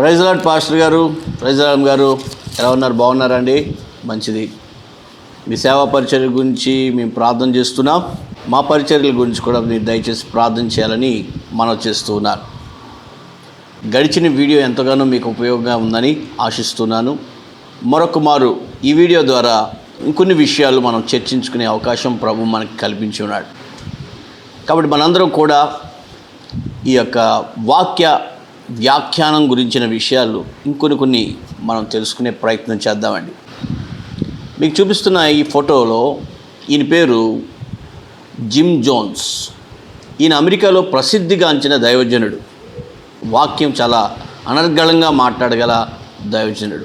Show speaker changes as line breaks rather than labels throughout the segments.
Praise lord pastor గారు praise గారు ఎలా ఉన్నారు? బాగున్నారండి? మంచిది. మీ సేవా పరిచర్య గురించి మేము ప్రార్థన చేస్తున్నాం. మా పరిచర్యల గురించి కూడా మీరు దయచేసి ప్రార్థన చేయాలని మనం చేస్తూ ఉన్నారు. గడిచిన వీడియో ఎంతగానో మీకు ఉపయోగంగా ఉందని ఆశిస్తున్నాను. మరొక మారు ఈ వీడియో ద్వారా ఇంకొన్ని విషయాలు మనం చర్చించుకునే అవకాశం ప్రభు మనకి కల్పించి ఉన్నాడు. కాబట్టి మనందరం కూడా ఈ యొక్క వాక్య వ్యాఖ్యానం గురించిన విషయాలు ఇంకొన్ని కొన్ని మనం తెలుసుకునే ప్రయత్నం చేద్దామండి. మీకు చూపిస్తున్న ఈ ఫోటోలో ఈయన పేరు జిమ్ జోన్స్. ఈయన అమెరికాలో ప్రసిద్ధిగాంచిన దైవజనుడు. వాక్యం చాలా అనర్గళంగా మాట్లాడగల దైవజనుడు.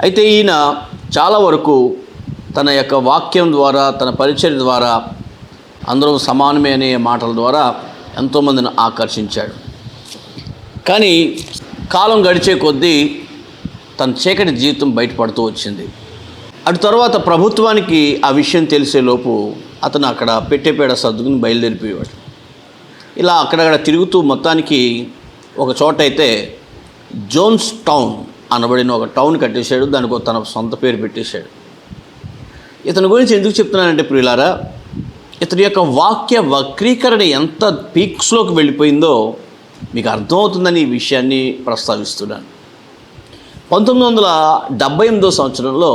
అయితే ఈయన చాలా వరకు తన యొక్క వాక్యం ద్వారా తన పరిచయం ద్వారా అందరం సమానమే అనే మాటల ద్వారా ఎంతోమందిని ఆకర్షించాడు. కానీ కాలం గడిచే కొద్దీ తన చీకటి జీవితం బయటపడుతూ వచ్చింది. అటు తర్వాత ప్రభుత్వానికి ఆ విషయం తెలిసేలోపు అతను అక్కడ పెట్టేపేడ సర్దుకుని బయలుదేరిపోయేవాడు. ఇలా అక్కడక్కడ తిరుగుతూ మొత్తానికి ఒక చోట అయితే జోన్స్ టౌన్ అనబడిన ఒక టౌన్ కట్టేశాడు. దానికి తన సొంత పేరు పెట్టేశాడు. ఇతని గురించి ఎందుకు చెప్తున్నానంటే ప్రియులారా ఇతని యొక్క వాక్య వక్రీకరణ ఎంత పీక్స్లోకి వెళ్ళిపోయిందో మీకు అర్థమవుతుందని ఈ విషయాన్ని ప్రస్తావిస్తున్నాను. పంతొమ్మిది వందల డెబ్బై ఎనిమిదో సంవత్సరంలో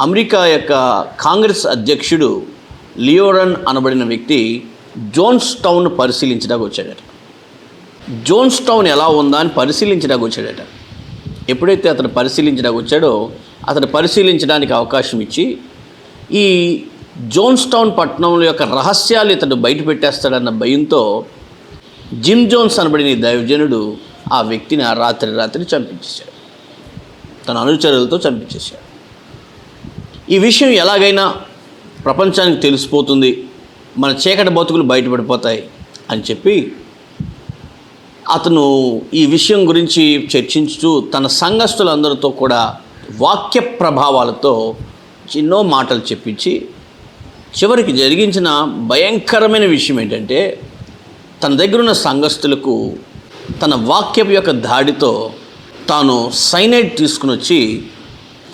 అమెరికా యొక్క కాంగ్రెస్ అధ్యక్షుడు లియోరన్ అనబడిన వ్యక్తి జోన్స్ టౌన్ పరిశీలించడానికి వచ్చాడట. జోన్స్ టౌన్ ఎలా ఉందా అని పరిశీలించడానికి వచ్చాడట. ఎప్పుడైతే అతను పరిశీలించడానికి వచ్చాడో అతను పరిశీలించడానికి అవకాశం ఇచ్చి ఈ జోన్స్ టౌన్ పట్టణంలో యొక్క రహస్యాలు ఇతను బయట పెట్టేస్తాడన్న భయంతో జిమ్ జోన్స్ అనబడిన దైవజనుడు ఆ వ్యక్తిని ఆ రాత్రి రాత్రి చంపించేశాడు. తన అనుచరులతో చంపించేశాడు. ఈ విషయం ఎలాగైనా ప్రపంచానికి తెలిసిపోతుంది. మన చీకటి బతుకులు బయటపడిపోతాయి అని చెప్పి అతను ఈ విషయం గురించి చర్చించుతూ తన సంఘస్థులందరితో కూడా వాక్య ప్రభావాలతో ఎన్నో మాటలు చెప్పించి చివరికి జరిగించిన భయంకరమైన విషయం ఏంటంటే తన దగ్గర ఉన్న సంఘస్థులకు తన వాక్యపు యొక్క దాడితో తాను సైనైడ్ తీసుకుని వచ్చి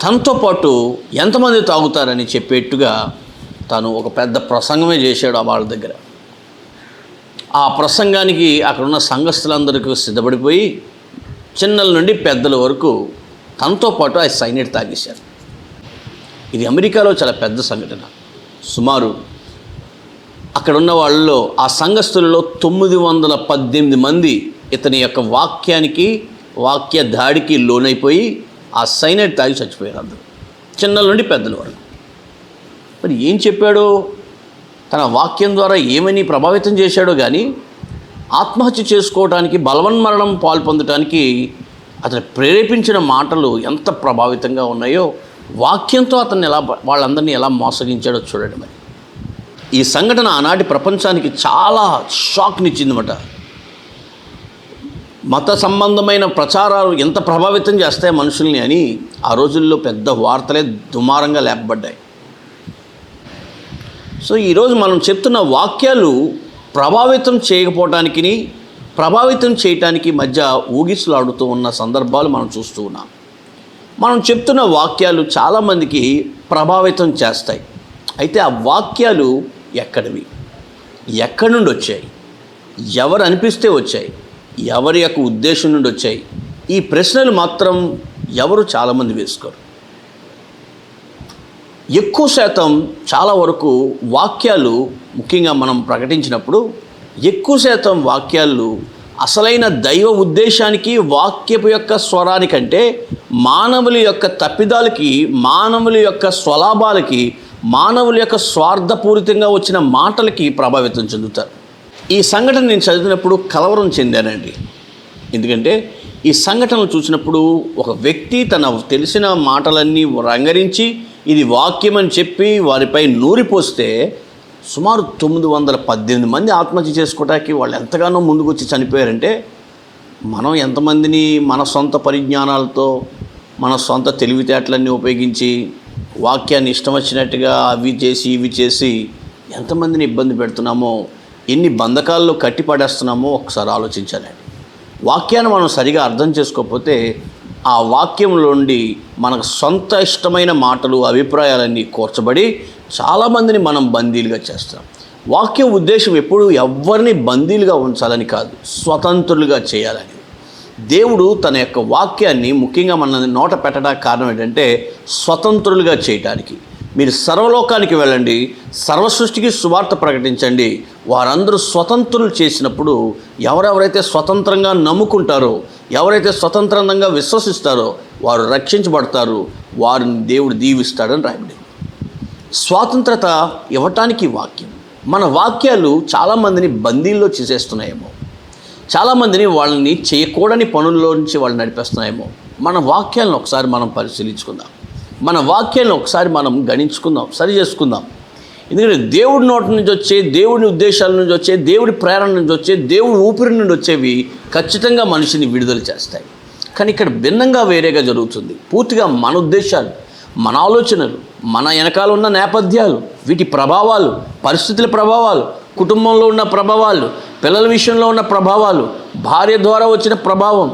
తనతో పాటు ఎంతమంది తాగుతారని చెప్పేట్టుగా తాను ఒక పెద్ద ప్రసంగమే చేశాడు ఆ వాళ్ళ దగ్గర. ఆ ప్రసంగానికి అక్కడున్న సంఘస్థులందరికీ సిద్ధపడిపోయి చిన్నల నుండి పెద్దల వరకు తనతో పాటు ఆ సైనైడ్ తాగేశారు. ఇది అమెరికాలో చాలా పెద్ద సంఘటన. సుమారు అక్కడ ఉన్న వాళ్ళలో ఆ సంఘస్థులలో తొమ్మిది వందల పద్దెనిమిది మంది ఇతని యొక్క వాక్యానికి వాక్య దాడికి లోనైపోయి ఆ సైనైడ్ తాగి చచ్చిపోయారు అందరూ. చిన్నల నుండి పెద్దల వరకు. మరి ఏం చెప్పాడో? తన వాక్యం ద్వారా ఏమని ప్రభావితం చేశాడో కానీ ఆత్మహత్య చేసుకోవడానికి బలవన్మరణం పాల్పొందటానికి అతను ప్రేరేపించిన మాటలు ఎంత ప్రభావితంగా ఉన్నాయో వాక్యంతో అతన్ని ఎలా వాళ్ళందరినీ ఎలా మోసగించాడో చూడండి మరి. ఈ సంఘటన ఆనాటి ప్రపంచానికి చాలా షాక్నిచ్చిందన్నమాట. మత సంబంధమైన ప్రచారాలు ఎంత ప్రభావితం చేస్తాయి మనుషుల్ని అని ఆ రోజుల్లో పెద్ద వార్తలే దుమారంగా లేపబడ్డాయి. సో ఈరోజు మనం చెప్తున్న వాక్యాలు ప్రభావితం చేయకపోవటానికి ప్రభావితం చేయటానికి మధ్య ఊగిసలాడుతూ ఉన్న సందర్భాలు మనం చూస్తూ ఉన్నాం. మనం చెప్తున్న వాక్యాలు చాలామందికి ప్రభావితం చేస్తాయి. అయితే ఆ వాక్యాలు ఎక్కడివి? ఎక్కడి నుండి వచ్చాయి? ఎవరు అనిపిస్తే వచ్చాయి? ఎవరి యొక్క ఉద్దేశం నుండి వచ్చాయి? ఈ ప్రశ్నలు మాత్రం ఎవరు చాలామంది వేసుకోరు. ఎక్కువ శాతం చాలా వరకు వాక్యాలు ముఖ్యంగా మనం ప్రకటించినప్పుడు ఎక్కువ శాతం వాక్యాలు అసలైన దైవ ఉద్దేశానికి వాక్యపు యొక్క స్వరానికంటే మానవుల యొక్క తప్పిదాలకి మానవుల యొక్క స్వలాభాలకి మానవుల యొక్క స్వార్థపూరితంగా వచ్చిన మాటలకి ప్రభావితం చెందుతారు. ఈ సంఘటన నేను చదివినప్పుడు కలవరం చెందానండి. ఎందుకంటే ఈ సంఘటనలు చూసినప్పుడు ఒక వ్యక్తి తన తెలిసిన మాటలన్నీ రంగరించి ఇది వాక్యం అని చెప్పి వారిపై నూరిపోస్తే సుమారు తొమ్మిది వందల పద్దెనిమిది మంది ఆత్మహత్య చేసుకోవడానికి వాళ్ళు ఎంతగానో ముందుకు వచ్చి చనిపోయారంటే మనం ఎంతమందిని మన సొంత పరిజ్ఞానాలతో మన సొంత తెలివితేటలన్నీ ఉపయోగించి వాక్యాన్ని ఇష్టం వచ్చినట్టుగా అవి చేసి ఇవి చేసి ఎంతమందిని ఇబ్బంది పెడుతున్నామో ఎన్ని బంధకాల్లో కట్టి పడేస్తున్నామో ఒకసారి ఆలోచించాలండి వాక్యాన్ని మనం సరిగా అర్థం చేసుకోకపోతే ఆ వాక్యంలోండి మనకు సొంత ఇష్టమైన మాటలు అభిప్రాయాలన్నీ కూర్చబడి చాలామందిని మనం బందీలుగా చేస్తాం. వాక్యం ఉద్దేశం ఎప్పుడు ఎవరిని బందీలుగా ఉంచాలని కాదు స్వతంత్రులుగా చేయాలని. దేవుడు తన యొక్క వాక్యాన్ని ముఖ్యంగా మన నోట పెట్టడానికి కారణం ఏంటంటే స్వతంత్రులుగా చేయటానికి. మీరు సర్వలోకానికి వెళ్ళండి సర్వసృష్టికి సువార్త ప్రకటించండి వారందరూ స్వతంత్రులు చేసినప్పుడు ఎవరెవరైతే స్వతంత్రంగా నమ్ముకుంటారో ఎవరైతే స్వతంత్రంగా విశ్వసిస్తారో వారు రక్షించబడతారు వారిని దేవుడు దీవిస్తాడని రాయబడి స్వాతంత్రత ఇవ్వటానికి వాక్యం. మన వాక్యాలు చాలామందిని బందీల్లో చేసేస్తున్నాయేమో. చాలామందిని వాళ్ళని చేయకూడని పనుల్లో నుంచి వాళ్ళు నడిపేస్తున్నాయేమో. మన వాక్యాలను ఒకసారి మనం పరిశీలించుకుందాం. మన వాక్యాలను ఒకసారి మనం గణించుకుందాం సరి చేసుకుందాం. ఎందుకంటే దేవుడి నోటి నుంచి వచ్చే దేవుడి ఉద్దేశాల నుంచి వచ్చే దేవుడి ప్రేరణ నుంచి వచ్చే దేవుడి ఊపిరి నుండి వచ్చేవి ఖచ్చితంగా మనిషిని విడుదల చేస్తాయి. కానీ ఇక్కడ భిన్నంగా వేరేగా జరుగుతుంది. పూర్తిగా మన ఉద్దేశాలు మన ఆలోచనలు మన వెనకాల ఉన్న నేపథ్యాలు వీటి ప్రభావాలు పరిస్థితుల ప్రభావాలు కుటుంబంలో ఉన్న ప్రభావాలు పిల్లల విషయంలో ఉన్న ప్రభావాలు భార్య ద్వారా వచ్చిన ప్రభావం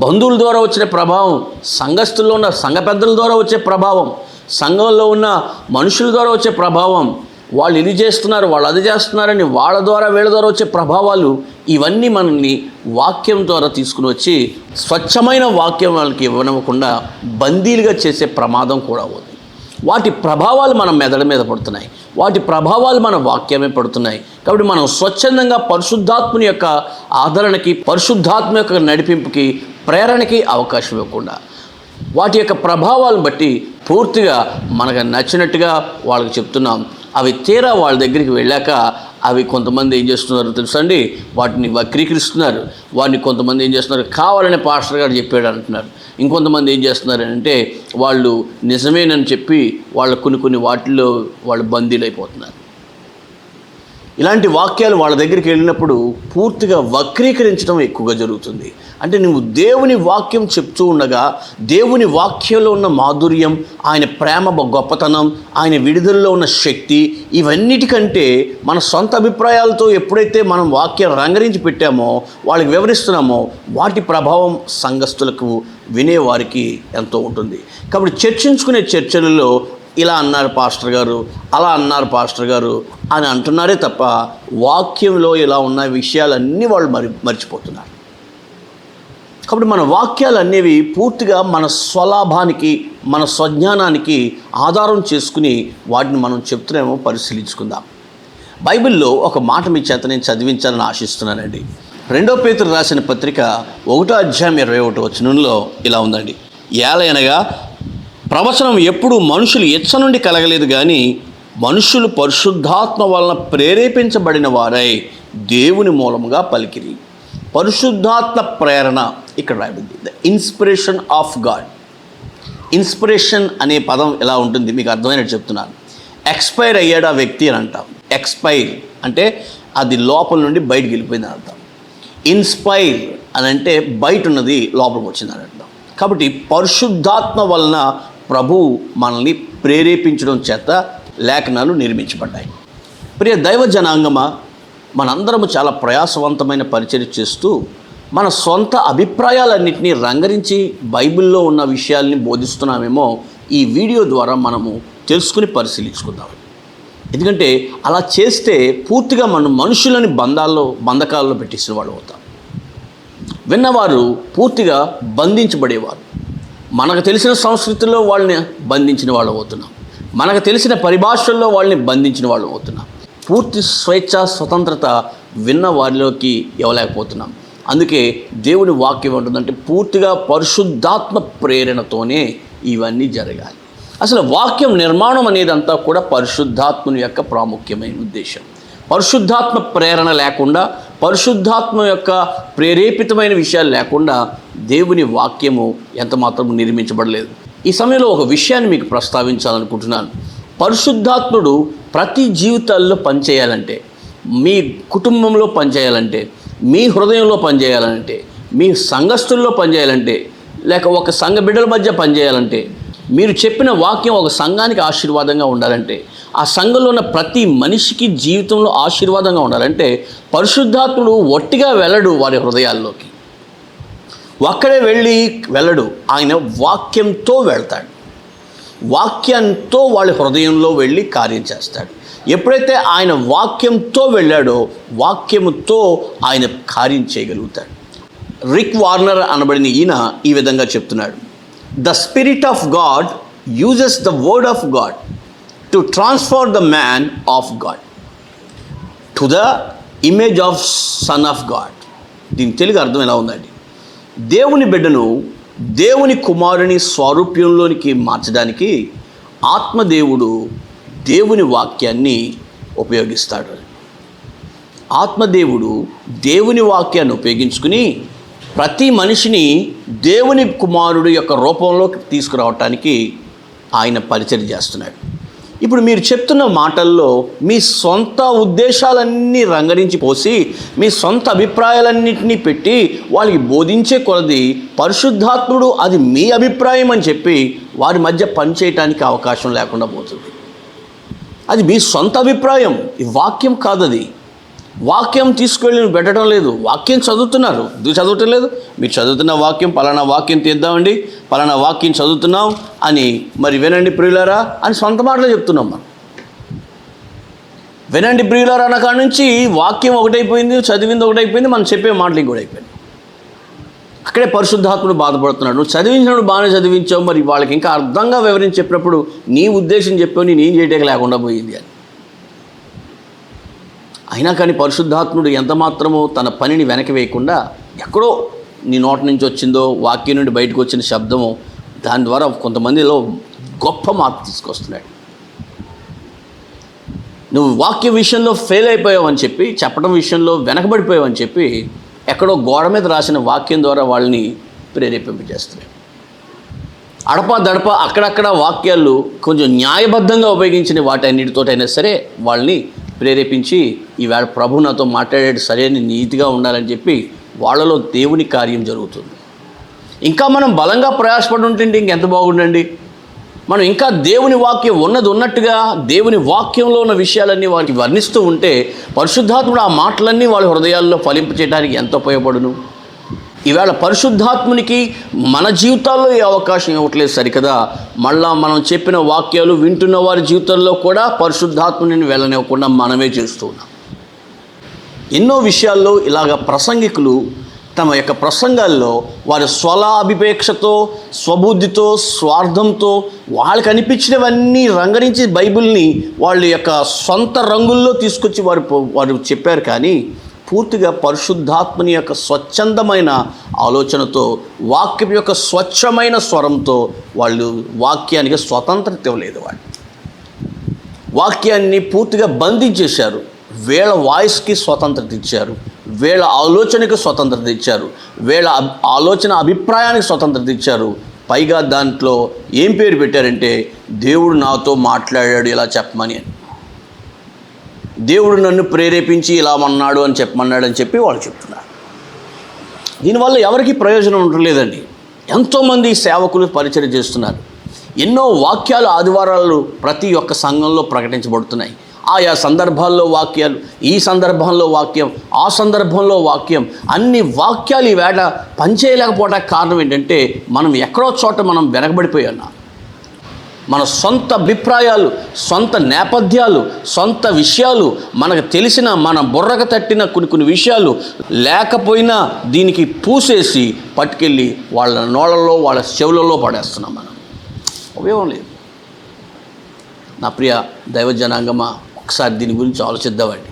బంధువుల ద్వారా వచ్చిన ప్రభావం సంఘస్థుల్లో ఉన్న సంఘ పెద్దల ద్వారా వచ్చే ప్రభావం సంఘంలో ఉన్న మనుషుల ద్వారా వచ్చే ప్రభావం వాళ్ళు ఇది చేస్తున్నారు వాళ్ళు అది చేస్తున్నారని వాళ్ళ ద్వారా వీళ్ళ ద్వారా వచ్చే ప్రభావాలు ఇవన్నీ మనల్ని వాక్యం ద్వారా తీసుకుని వచ్చి స్వచ్ఛమైన వాక్యం వాళ్ళకి ఇవ్వనివ్వకుండా బందీలుగా చేసే ప్రమాదం కూడా ఉంది వాటి ప్రభావాలు మన మెదడు మీద పడుతున్నాయి. వాటి ప్రభావాలు మన వాక్యమే పడుతున్నాయి. కాబట్టి మనం స్వచ్ఛందంగా పరిశుద్ధాత్మని యొక్క ఆదరణకి పరిశుద్ధాత్మ యొక్క నడిపింపుకి ప్రేరణకి అవకాశం ఇవ్వకుండా వాటి యొక్క ప్రభావాలను బట్టి పూర్తిగా మనకు నచ్చినట్టుగా వాళ్ళకి చెప్తున్నాం. అవి తీరా వాళ్ళ దగ్గరికి వెళ్ళాక అవి కొంతమంది ఏం చేస్తున్నారో తెలుసండి? వాటిని వక్రీకరిస్తున్నారు. వాటిని కొంతమంది ఏం చేస్తున్నారు? కావాలనే పాస్టర్ గారు చెప్పాడు అంటున్నారు. ఇంకొంతమంది ఏం చేస్తున్నారు అంటే వాళ్ళు నిజమేనని చెప్పి వాళ్ళ కొన్ని కొన్ని వాటిల్లో వాళ్ళు బందీలైపోతున్నారు. ఇలాంటి వాక్యాలు వాళ్ళ దగ్గరికి వెళ్ళినప్పుడు పూర్తిగా వక్రీకరించడం ఎక్కువగా జరుగుతుంది. అంటే నువ్వు దేవుని వాక్యం చెప్తూ ఉండగా దేవుని వాక్యంలో ఉన్న మాధుర్యం ఆయన ప్రేమ గొప్పతనం ఆయన విడుదలలో ఉన్న శక్తి ఇవన్నిటికంటే మన సొంత అభిప్రాయాలతో ఎప్పుడైతే మనం వాక్యం రంగరించి పెట్టామో వాళ్ళకి వివరిస్తున్నామో వాటి ప్రభావం సంఘస్థులకు వినేవారికి ఎంతో ఉంటుంది. కాబట్టి చర్చించుకునే చర్చలలో ఇలా అన్నారు పాస్టర్ గారు అలా అన్నారు పాస్టర్ గారు అని అంటున్నారే తప్ప వాక్యంలో ఇలా ఉన్న విషయాలన్నీ వాళ్ళు మరి మర్చిపోతున్నారు. కాబట్టి మన వాక్యాలు అనేవి పూర్తిగా మన స్వలాభానికి మన స్వజ్ఞానానికి ఆధారం చేసుకుని వాటిని మనం చెప్తున్నామో పరిశీలించుకుందాం. బైబిల్లో ఒక మాట మీ చేత నేను చదివించాలని ఆశిస్తున్నానండి. రెండో పేతులు రాసిన పత్రిక ఒకటో అధ్యాయం ఇరవై ఒకటి వచనంలో ఇలా ఉందండి. ఏలయనగా ప్రవచనం ఎప్పుడు మనుషులు ఇచ్చ నుండి కలగలేదు కానీ మనుషులు పరిశుద్ధాత్మ వలన ప్రేరేపించబడిన వారై దేవుని మూలముగా పలికిరి. పరిశుద్ధాత్మ ప్రేరణ ఇక్కడ రాయబడింది. The inspiration of God inspiration అనే పదం ఎలా ఉంటుంది? మీకు అర్థమైనట్టు చెప్తున్నాను. ఎక్స్పైర్ అయ్యాడు ఆ వ్యక్తి అని అంటాం. ఎక్స్పైర్ అంటే అది లోపల నుండి బయటికి వెళ్ళిపోయింది అని అర్థం. ఇన్స్పైర్ అని అంటే బయట ఉన్నది లోపలికి వచ్చిందని అర్థం. కాబట్టి పరిశుద్ధాత్మ వలన ప్రభు మనల్ని ప్రేరేపించడం చేత లేఖనాలు నిర్మించబడ్డాయి. ప్రియ దైవ జనాంగమ మనందరము చాలా ప్రయాసవంతమైన పరిచయం చేస్తూ మన సొంత అభిప్రాయాలన్నింటినీ రంగరించి బైబిల్లో ఉన్న విషయాల్ని బోధిస్తున్నామేమో ఈ వీడియో ద్వారా మనము తెలుసుకుని పరిశీలించుకుందాం. ఎందుకంటే అలా చేస్తే పూర్తిగా మనం మనుషులని బంధాల్లో బంధకాల్లో పెట్టేసిన వాళ్ళు అవుతాం. విన్నవారు పూర్తిగా బంధించబడేవారు. మనకు తెలిసిన సంస్కృతిలో వాళ్ళని బంధించిన వాళ్ళు అవుతున్నాం. మనకు తెలిసిన పరిభాషల్లో వాళ్ళని బంధించిన వాళ్ళు అవుతున్నాం. పూర్తి స్వేచ్ఛ స్వతంత్రత విన్న వారిలోకి ఇవ్వలేకపోతున్నాం. అందుకే దేవుని వాక్యం ఉంటుందంటే పూర్తిగా పరిశుద్ధాత్మ ప్రేరణతోనే ఇవన్నీ జరగాలి. అసలు వాక్యం నిర్మాణం అనేదంతా కూడా పరిశుద్ధాత్మని యొక్క ప్రాముఖ్యమైన ఉద్దేశం. పరిశుద్ధాత్మ ప్రేరణ లేకుండా పరిశుద్ధాత్మ యొక్క ప్రేరేపితమైన విషయాలు లేకుండా దేవుని వాక్యము ఎంత మాత్రం నిర్మించబడలేదు. ఈ సమయంలో ఒక విషయాన్ని మీకు ప్రస్తావించాలనుకుంటున్నాను. పరిశుద్ధాత్ముడు ప్రతి జీవితాల్లో పనిచేయాలంటే మీ కుటుంబంలో పనిచేయాలంటే మీ హృదయంలో పనిచేయాలంటే మీ సంఘస్థుల్లో పనిచేయాలంటే లేక ఒక సంఘ బిడ్డల మధ్య పనిచేయాలంటే మీరు చెప్పిన వాక్యం ఒక సంఘానికి ఆశీర్వాదంగా ఉండాలంటే ఆ సంఘంలో ఉన్న ప్రతి మనిషికి జీవితంలో ఆశీర్వాదంగా ఉండాలంటే పరిశుద్ధాత్ముడు ఒట్టిగా వెళ్ళడు వారి హృదయాల్లోకి. ఒక్కడే వెళ్ళి వెళ్ళడు ఆయన వాక్యంతో వెళ్తాడు. వాక్యంతో వాళ్ళ హృదయంలో వెళ్ళి కార్యం చేస్తాడు. ఎప్పుడైతే ఆయన వాక్యంతో వెళ్ళాడో వాక్యముతో ఆయన కార్యం చేయగలుగుతాడు. రిక్ వార్నర్ అనబడిన ఈయన ఈ విధంగా చెప్తున్నాడు. The spirit of God uses the word of God to transfer the man of God to the image of son of God దీని తెలుగు అర్థం ఎలా ఉందండి? దేవుని బిడ్డను దేవుని కుమారుని స్వారూప్యంలోనికి మార్చడానికి ఆత్మదేవుడు దేవుని వాక్యాన్ని ఉపయోగిస్తాడు. ఆత్మదేవుడు దేవుని వాక్యాన్ని ఉపయోగించుకుని ప్రతి మనిషిని దేవుని కుమారుడు యొక్క రూపంలోకి తీసుకురావటానికి ఆయన పరిచయం చేస్తున్నాడు. ఇప్పుడు మీరు చెప్తున్న మాటల్లో మీ సొంత ఉద్దేశాలన్నీ రంగరించి పోసి మీ సొంత అభిప్రాయాలన్నింటినీ పెట్టి వాళ్ళకి బోధించే కొలది పరిశుద్ధాత్ముడు అది మీ అభిప్రాయం అని చెప్పి వారి మధ్య పనిచేయటానికి అవకాశం లేకుండా పోతుంది. అది మీ సొంత అభిప్రాయం. ఈ వాక్యం కాదది. వాక్యం తీసుకెళ్ళి పెట్టడం లేదు. వాక్యం చదువుతున్నారు. ఎందుకు చదవటం లేదు? మీరు చదువుతున్న వాక్యం పలానా వాక్యం తీద్దామండి. పలానా వాక్యం చదువుతున్నాం అని మరి వినండి ప్రియులారా అని సొంత మాటలు చెప్తున్నాం మనం. వినండి ప్రియులారా అన్న కాడ నుంచి వాక్యం ఒకటైపోయింది చదివింది ఒకటైపోయింది మనం చెప్పే మాటలు కూడా అయిపోయింది అక్కడే పరిశుద్ధాత్ముడు బాధపడుతున్నాడు. నువ్వు చదివించినప్పుడు బాగానే చదివించావు మరి వాళ్ళకి ఇంకా అర్థంగా వివరించి చెప్పినప్పుడు నీ ఉద్దేశం చెప్పావు నేను ఏం చేయటం లేకుండా పోయింది అని. అయినా కానీ పరిశుద్ధాత్ముడు ఎంత మాత్రమో తన పనిని వెనక వేయకుండా ఎక్కడో నీ నోటి నుంచి వచ్చిందో వాక్యం నుండి బయటకు వచ్చిన శబ్దము దాని ద్వారా కొంతమందిలో గొప్ప మార్పు తీసుకొస్తున్నాడు. నువ్వు వాక్య విషయంలో ఫెయిల్ అయిపోయావని చెప్పి చెప్పడం విషయంలో వెనకబడిపోయావని చెప్పి ఎక్కడో గోడ మీద రాసిన వాక్యం ద్వారా వాళ్ళని ప్రేరేపింపజేస్తున్నాడు. అడప దడప అక్కడక్కడ వాక్యాలు కొంచెం న్యాయబద్ధంగా ఉపయోగించిన వాటన్నిటితోటైనా సరే వాళ్ళని ప్రేరేపించి ఈవేళ ప్రభు నాతో మాట్లాడేది సరైన నీతిగా ఉండాలని చెప్పి వాళ్ళలో దేవుని కార్యం జరుగుతుంది. ఇంకా మనం బలంగా ప్రయాసపడి ఉంటుంటే ఇంకెంత బాగుండండి? మనం ఇంకా దేవుని వాక్యం ఉన్నది ఉన్నట్టుగా దేవుని వాక్యంలో ఉన్న విషయాలన్నీ వారికి వర్ణిస్తూ ఉంటే పరిశుద్ధాత్ముడు ఆ మాటలన్నీ వాళ్ళ హృదయాల్లో ఫలింప చేయడానికి ఎంత ఉపయోగపడును? ఈవేళ పరిశుద్ధాత్మునికి మన జీవితాల్లో ఏ అవకాశం ఇవ్వట్లేదు సరికదా. మళ్ళా మనం చెప్పిన వాక్యాలు వింటున్న వారి జీవితంలో కూడా పరిశుద్ధాత్ముని వెళ్ళనివ్వకుండా మనమే చేస్తూ ఉన్నాం. ఎన్నో విషయాల్లో ఇలాగ ప్రసంగికులు తమ యొక్క ప్రసంగాల్లో వారి స్వలాభిపేక్షతో స్వబుద్ధితో స్వార్థంతో వాళ్ళకి అనిపించినవన్నీ రంగరించి బైబిల్ని వాళ్ళ యొక్క సొంత రంగుల్లో తీసుకొచ్చి వారు వారు చెప్పారు కానీ పూర్తిగా పరిశుద్ధాత్మని యొక్క స్వచ్ఛందమైన ఆలోచనతో వాక్యం యొక్క స్వచ్ఛమైన స్వరంతో వాళ్ళు వాక్యానికి స్వతంత్రత ఇవ్వలేదు వాళ్ళు. వాక్యాన్ని పూర్తిగా బంధించేశారు. వీళ్ళ వాయిస్కి స్వతంత్రత ఇచ్చారు. వీళ్ళ ఆలోచనకి స్వతంత్రత ఇచ్చారు. వీళ్ళ ఆలోచన అభిప్రాయానికి స్వతంత్రత ఇచ్చారు. పైగా దాంట్లో ఏం పేరు పెట్టారంటే దేవుడు నాతో మాట్లాడాడు ఇలా చెప్పమని అని. దేవుడు నన్ను ప్రేరేపించి ఇలా అన్నాడు అని చెప్పమన్నాడు అని చెప్పి వాళ్ళు చెప్తున్నారు. దీనివల్ల ఎవరికి ప్రయోజనం ఉండలేదండి. ఎంతోమంది సేవకులు పరిచయం చేస్తున్నారు. ఎన్నో వాక్యాలు ఆదివారాలు ప్రతి ఒక్క సంఘంలో ప్రకటించబడుతున్నాయి. ఆయా సందర్భాల్లో వాక్యాలు ఈ సందర్భంలో వాక్యం ఆ సందర్భంలో వాక్యం అన్ని వాక్యాలు ఈవేళ పనిచేయలేకపోవడానికి కారణం ఏంటంటే మనం ఎక్కడో చోట మనం వెనకబడిపోయి మన సొంత అభిప్రాయాలు సొంత నేపథ్యాలు సొంత విషయాలు మనకు తెలిసిన మన బుర్రకు తట్టిన కొన్ని కొన్ని విషయాలు లేకపోయినా దీనికి పూసేసి పట్టుకెళ్ళి వాళ్ళ నోళ్ళలో వాళ్ళ చెవులలో పడేస్తున్నాం మనం. ఉపయోగం లేదు నా ప్రియ దైవజనాంగమా ఒకసారి దీని గురించి ఆలోచిద్దామండి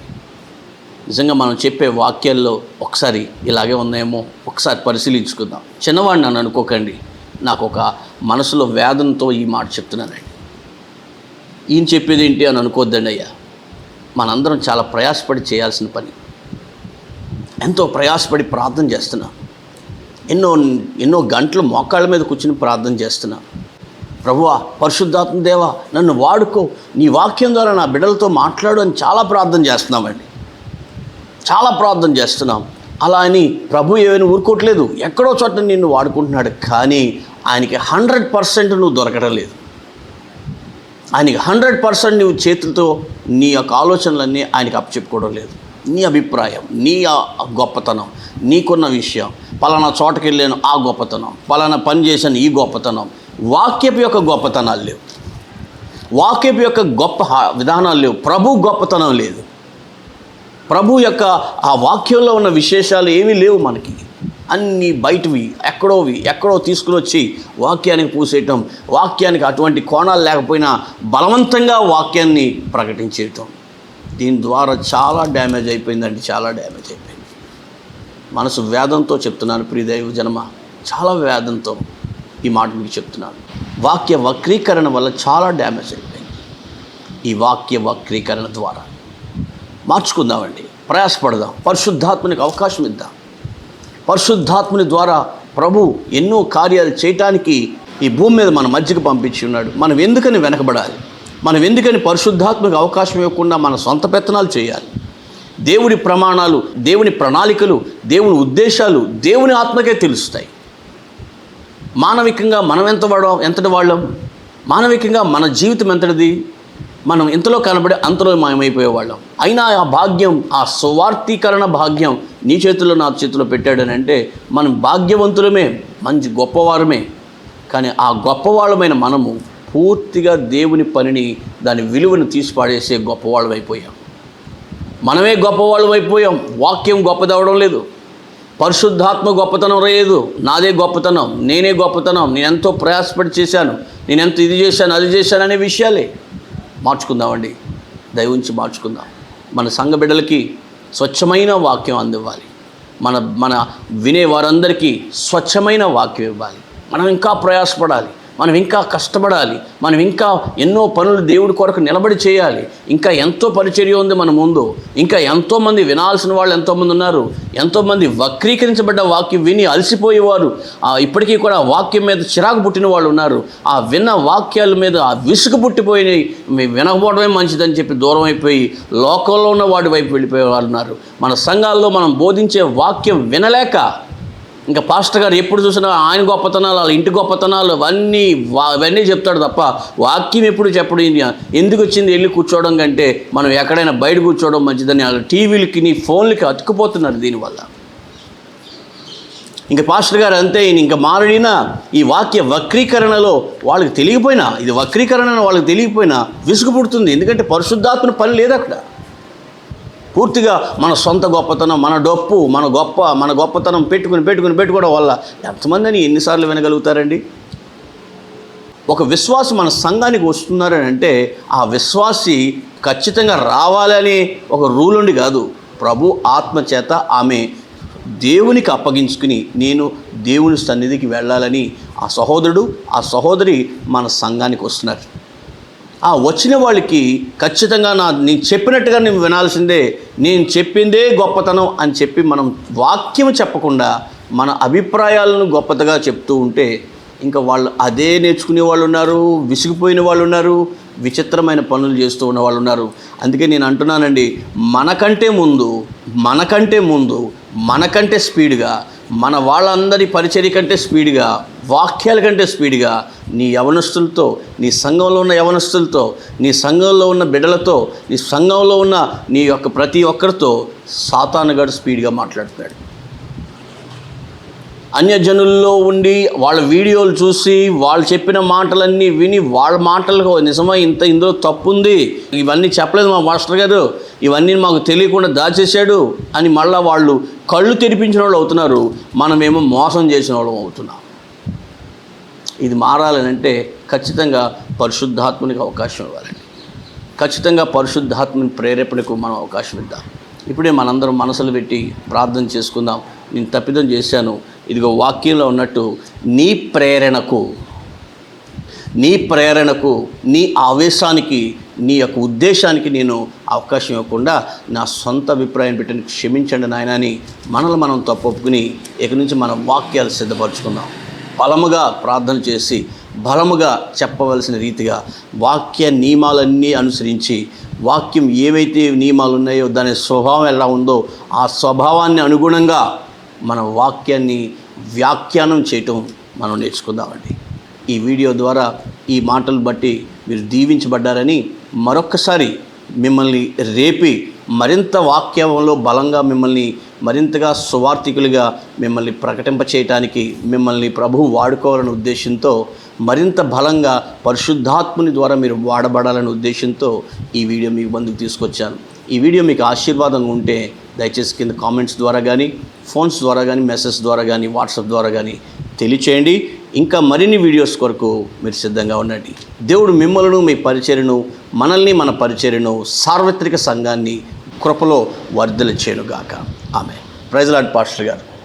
నిజంగా మనం చెప్పే వాక్యాల్లో ఒకసారి ఇలాగే ఉన్నాయేమో ఒకసారి పరిశీలించుకుందాం. చిన్నవాడిని నన్ను అనుకోకండి. నాకు ఒక మనసులో వేదనతో ఈ మాట చెప్తున్నానండి. ఈయన చెప్పేది ఏంటి అని అనుకోద్దండి అయ్యా. మనందరం చాలా ప్రయాసపడి చేయాల్సిన పని. ఎంతో ప్రయాసపడి ప్రార్థన చేస్తున్నాం. ఎన్నో ఎన్నో గంటలు మోకాళ్ళ మీద కూర్చుని ప్రార్థన చేస్తున్నాం. ప్రభువా పరిశుద్ధాత్మ దేవా నన్ను వాడుకో. నీ వాక్యం ద్వారా నా బిడ్డలతో మాట్లాడు అని చాలా ప్రార్థన చేస్తున్నామండి. చాలా ప్రార్థన చేస్తున్నాం. అలా అని ప్రభు ఏమైనా ఊరుకోవట్లేదు. ఎక్కడో చోట నిన్ను వాడుకుంటున్నాడు. కానీ ఆయనకి హండ్రెడ్ పర్సెంట్ నువ్వు దొరకడం లేదు. ఆయనకి హండ్రెడ్ పర్సెంట్ నువ్వు చేతులతో నీ యొక్క ఆలోచనలన్నీ ఆయనకి అప్పచెప్పుకోవడం లేదు. నీ అభిప్రాయం నీ ఆ గొప్పతనం నీకున్న విషయం పలానా చోటకి వెళ్ళాను ఆ గొప్పతనం పలానా పని చేశాను ఈ గొప్పతనం వాక్యపు యొక్క గొప్పతనాలు లేవు. వాక్యపు యొక్క గొప్ప హా- విధానాలు లేవు. ప్రభు గొప్పతనం లేదు. ప్రభు యొక్క ఆ వాక్యంలో ఉన్న విశేషాలు ఏమీ లేవు మనకి. అన్నీ బయటవి ఎక్కడోవి ఎక్కడో తీసుకుని వచ్చి వాక్యానికి పూసేయటం వాక్యానికి అటువంటి కోణాలు లేకపోయినా బలవంతంగా వాక్యాన్ని ప్రకటించేయటం. దీని ద్వారా చాలా డ్యామేజ్ అయిపోయిందండి చాలా డ్యామేజ్ అయిపోయింది. మనసు వేదంతో చెప్తున్నాను ప్రియదైవ జనమ చాలా వేదంతో ఈ మాట మీకు చెప్తున్నాను. వాక్య వక్రీకరణ వల్ల చాలా డ్యామేజ్ అయిపోయింది. ఈ వాక్య వక్రీకరణ ద్వారా. మార్చుకుందామండి. ప్రయాసపడదాం. పరిశుద్ధాత్మనికి అవకాశం ఇద్దాం. పరిశుద్ధాత్ముని ద్వారా ప్రభు ఎన్నో కార్యాలు చేయటానికి ఈ భూమి మీద మన మధ్యకి పంపించి ఉన్నాడు. మనం ఎందుకని వెనకబడాలి? మనం ఎందుకని పరిశుద్ధాత్మకు అవకాశం ఇవ్వకుండా మన సొంత పెత్తనాలు చేయాలి? దేవుడి ప్రమాణాలు దేవుని ప్రణాళికలు దేవుని ఉద్దేశాలు దేవుని ఆత్మకే తెలుస్తాయి. మానవికంగా మనం ఎంత వాడడం ఎంతటి వాళ్ళం? మానవికంగా మన జీవితం ఎంతటిది? మనం ఇంతలో కనబడి అంతలో మాయమైపోయేవాళ్ళం అయినా ఆ భాగ్యం ఆ సువార్థీకరణ భాగ్యం నీ చేతిలో నా చేతిలో పెట్టాడని అంటే మనం భాగ్యవంతులమే మంచి గొప్పవారమే. కానీ ఆ గొప్పవాళ్ళమైన మనము పూర్తిగా దేవుని పనిని దాని విలువను తీసి పాడేసే గొప్పవాళ్ళం అయిపోయాం మనమే గొప్పవాళ్ళం అయిపోయాం వాక్యం గొప్పదవడం లేదు. పరిశుద్ధాత్మ గొప్పతనం లేదు. నాదే గొప్పతనం నేనే గొప్పతనం నేను ఎంతో ప్రయాసపడి చేశాను నేను ఎంత ఇది చేశాను అది చేశాను అనే విషయాలే. మార్చుకుందామండి. దయవుంచి మార్చుకుందాం. మన సంఘ బిడ్డలకి స్వచ్ఛమైన వాక్యం అందివ్వాలి. మన మన వినే వారందరికీ స్వచ్ఛమైన వాక్యం ఇవ్వాలి. మనం ఇంకా ప్రయాసపడాలి. మనం ఇంకా కష్టపడాలి. మనం ఇంకా ఎన్నో పనులు దేవుడి కొరకు నిలబడి చేయాలి. ఇంకా ఎంతో పరిచర్య ఉంది మన ముందు. ఇంకా ఎంతోమంది వినాల్సిన వాళ్ళు ఎంతోమంది ఉన్నారు. ఎంతోమంది వక్రీకరించబడ్డ వాక్యం విని అలసిపోయేవారు. ఆ ఇప్పటికీ కూడా వాక్యం మీద చిరాకు పుట్టిన వాళ్ళు ఉన్నారు. ఆ విన్న వాక్యాల మీద ఆ విసుగు పుట్టిపోయినాయి. వినకపోవడమే మంచిదని చెప్పి దూరం అయిపోయి లోకంలో ఉన్న వాడి వైపు వెళ్ళిపోయే వాళ్ళు ఉన్నారు. మన సంఘాల్లో మనం బోధించే వాక్యం వినలేక ఇంకా పాస్టర్ గారు ఎప్పుడు చూసినా ఆయన గొప్పతనాలు వాళ్ళ ఇంటి గొప్పతనాలు అవన్నీ అవన్నీ చెప్తాడు తప్ప వాక్యం ఎప్పుడు చెప్పడం. ఎందుకు వచ్చింది వెళ్ళి కూర్చోవడం కంటే మనం ఎక్కడైనా బయట కూర్చోవడం మంచిదని వాళ్ళ టీవీలకి నీ ఫోన్లకి అతుక్కుపోతున్నారు దీనివల్ల. ఇంకా పాస్టర్ గారు అంతే ఈయన ఇంకా మారడినా ఈ వాక్య వక్రీకరణలో వాళ్ళకి తెలియపోయినా ఇది వక్రీకరణ వాళ్ళకి తెలియపోయినా విసుగు పుడుతుంది. ఎందుకంటే పరిశుద్ధాత్మ పని లేదు అక్కడ. పూర్తిగా మన సొంత గొప్పతనం మన డొప్పు మన గొప్ప మన గొప్పతనం పెట్టుకుని పెట్టుకుని పెట్టుకోవడం వల్ల ఎంతమందిని ఎన్నిసార్లు వినగలుగుతారండి? ఒక విశ్వాసి మన సంఘానికి వస్తున్నారని అంటే ఆ విశ్వాసి ఖచ్చితంగా రావాలని ఒక రూల్ ఉండి కాదు. ప్రభు ఆత్మ చేత ఆమె దేవునికి అప్పగించుకుని నేను దేవుని సన్నిధికి వెళ్ళాలని ఆ సహోదరుడు ఆ సహోదరి మన సంఘానికి వస్తున్నారు. ఆ వచ్చిన వాళ్ళకి ఖచ్చితంగా నా నేను చెప్పినట్టుగా నువ్వు వినాల్సిందే నేను చెప్పిందే గొప్పతనం అని చెప్పి మనం వాక్యం చెప్పకుండా మన అభిప్రాయాలను గొప్పతగా చెప్తూ ఉంటే ఇంకా వాళ్ళు అదే నేర్చుకునే వాళ్ళు ఉన్నారు విసిగిపోయిన వాళ్ళు ఉన్నారు విచిత్రమైన పనులు చేస్తూ ఉన్న వాళ్ళు ఉన్నారు. అందుకే నేను అంటున్నానండి మనకంటే ముందు మనకంటే ముందు మనకంటే స్పీడ్గా మన వాళ్ళందరి పరిచర్య కంటే స్పీడ్గా వాక్యాల కంటే స్పీడ్గా నీ యవనస్తులతో నీ సంఘంలో ఉన్న యవనస్తులతో నీ సంఘంలో ఉన్న బిడ్డలతో నీ సంఘంలో ఉన్న నీ యొక్క ప్రతి ఒక్కరితో సాతానుగాడు స్పీడ్గా మాట్లాడుతున్నాడు. అన్యజనుల్లో ఉండి వాళ్ళ వీడియోలు చూసి వాళ్ళు చెప్పిన మాటలన్నీ విని వాళ్ళ మాటలకు నిజమా ఇంత ఇందులో తప్పు ఉంది ఇవన్నీ చెప్పలేదు మా మాస్టర్ గారు. ఇవన్నీ మాకు తెలియకుండా దాచేశాడు అని మళ్ళీ వాళ్ళు కళ్ళు తెరిపించిన వాళ్ళు అవుతున్నారు. మనమేమో మోసం చేసిన వాళ్ళం అవుతున్నాం. ఇది మారాలనంటే ఖచ్చితంగా పరిశుద్ధాత్మనికి అవకాశం ఇవ్వాలండి. ఖచ్చితంగా పరిశుద్ధాత్మని ప్రేరేపణకు మనం అవకాశం ఇద్దాం. ఇప్పుడే మనందరం మనసులు పెట్టి ప్రార్థన చేసుకుందాం. నేను తప్పిదం చేశాను. ఇదిగో వాక్యంలో ఉన్నట్టు నీ ప్రేరణకు నీ ప్రేరణకు నీ ఆవేశానికి నీ యొక్క ఉద్దేశానికి నేను అవకాశం ఇవ్వకుండా నా సొంత అభిప్రాయం పెట్టిన క్షమించండి నాయన అని మనల్ని మనం తప్పొప్పుకుని ఇక నుంచి మన వాక్యాలు సిద్ధపరచుకుందాం. బలముగా ప్రార్థన చేసి బలముగా చెప్పవలసిన రీతిగా వాక్య నియమాలన్నీ అనుసరించి వాక్యం ఏవైతే నియమాలు ఉన్నాయో దాని స్వభావం ఎలా ఉందో ఆ స్వభావాన్ని అనుగుణంగా మన వాక్యాన్ని వ్యాఖ్యానం చేయటం మనం నేర్చుకుందామండి. ఈ వీడియో ద్వారా ఈ మాటలు బట్టి మీరు దీవించబడ్డారని మరొక్కసారి మిమ్మల్ని రేపి మరింత వాక్యంలో బలంగా మిమ్మల్ని మరింతగా సువార్థికులుగా మిమ్మల్ని ప్రకటింప చేయటానికి మిమ్మల్ని ప్రభువు వాడుకోవాలనే ఉద్దేశంతో మరింత బలంగా పరిశుద్ధాత్ముని ద్వారా మీరు వాడబడాలనే ఉద్దేశంతో ఈ వీడియో మీకు ముందుకు తీసుకొచ్చాను. ఈ వీడియో మీకు ఆశీర్వాదంగా ఉంటే దయచేసి కింద కామెంట్స్ ద్వారా కానీ ఫోన్స్ ద్వారా కానీ మెసేజ్ ద్వారా కానీ వాట్సాప్ ద్వారా కానీ తెలియచేయండి. ఇంకా మరిన్ని వీడియోస్ కొరకు మీరు సిద్ధంగా ఉండండి. దేవుడు మిమ్మల్ని మీ పరిచర్యను మనల్ని మన పరిచయను సార్వత్రిక సంఘాన్ని కృపలో వర్ధలు చేయనుగాక ఆమె ప్రైజ్లాడ్ పాస్టర్ గారు.